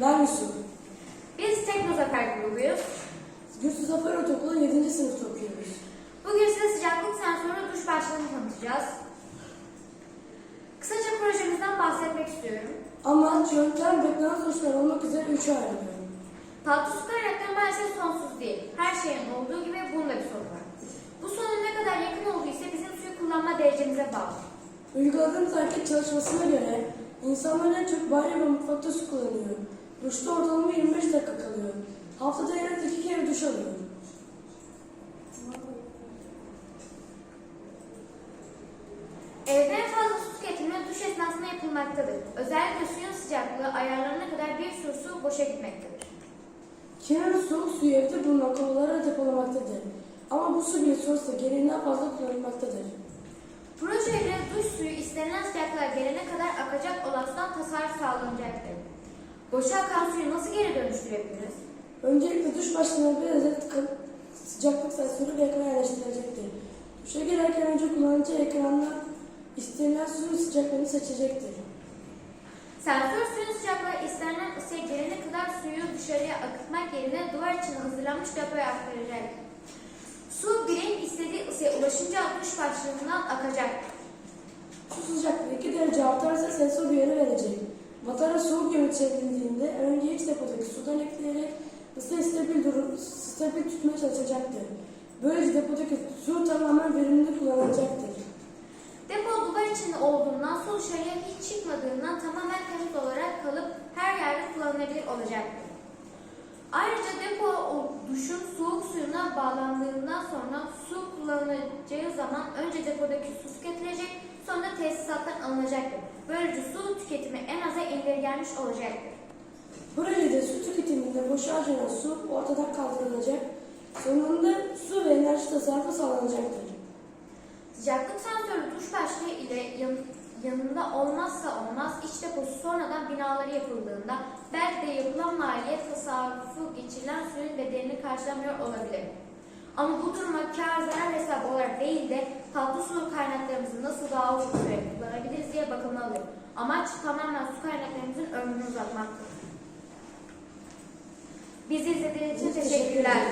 Ben Yusuf. Biz Teknozafer grubuyuz. Yusuf Zafer Ortaokulu 7. sınıfta okuyoruz. Bugün size sıcaklık sensörü duş başlığını tanıtacağız. Kısaca projemizden bahsetmek istiyorum. Amaç, yöntem, beklenen sonuçlar olmak üzere üçe ayrılıyor. Tatlı su kaynakları maalesef sonsuz değil. Her şeyin olduğu gibi bunun da bir sonu var. Bu sonun ne kadar yakın olduysa bizim suyu kullanma derecemize bağlı. Uyguladığımız hareket çalışmasına göre insanlar en çok banyo ve mutfakta su kullanıyor. Duşta ortalama 25 dakika kalıyor. Haftada en az iki kere duş alıyor. Evde en fazla su tüketimi duş esnasında yapılmaktadır. Özellikle suyun sıcaklığı ayarlarına kadar bir sürü su boşa gitmektedir. Kimileri soğuk suyu evde bulunan kovalara depolamaktadır. Ama bu su bir sorsa gereğinden fazla kullanılmaktadır. Projeyle duş suyu istenilen sıcaklığa gelene kadar akacak olasılıktan tasarruf sağlanacaktır. Boşa akan suyu nasıl geri dönüştürebiliriz? Öncelikle duş başlığına bir adet sıcaklık sensörü ve ekran yerleştirilecektir. Duşa girerken önce kullanıcı ekrandan istenilen suyun sıcaklığını seçecektir. Sensör suyun sıcaklığı istenilen ısıya gelene kadar suyu dışarıya akıtmak yerine duvar içine hazırlanmış depoya aktaracak. Su bireyin istediği ısıya ulaşınca duş başlığından akacak. Su sıcaklığı 2 derece artarsa sensör uyarı verecek. Batarya soğuk yöne çevrildiğinde önce iç depodaki sudan ekleyerek ısı stabil, durum, stabil tutmaya çalışacaktır. Böylece depodaki su tamamen verimli kullanılacaktır. Depo duvar içinde olduğundan su dışarıya hiç çıkmadığından tamamen temiz olarak kalıp her yerde kullanılabilir olacaktır. Ayrıca depo duşun soğuk suyuna bağlandığından sonra su kullanılacağı zaman önce depodaki su tüketilecek sonra tesisattan alınacaktır. Böylece su tüketimi en aza indirgenmiş olacaktır. Projede su tüketiminde boşa harcanan su ortadan kaldırılacak. Sonunda su ve enerji tasarrufu sağlanacaktır. Sıcaklık sensörü duş başlığı ile yan- yanında olmazsa olmaz iç deposu sonradan binaları yapıldığında belki de yapılan maliyet tasarrufu geçirilen suyun bedelini karşılamıyor olabilir. Ama bu duruma kar zarar hesabı olarak değil de tatlı su kaynaklarımızı nasıl daha uzun süre kullanabiliriz diye bakılmalı. Amaç tamamen su kaynaklarımızın ömrünü uzatmaktır. Bizi izlediğiniz için. Teşekkürler.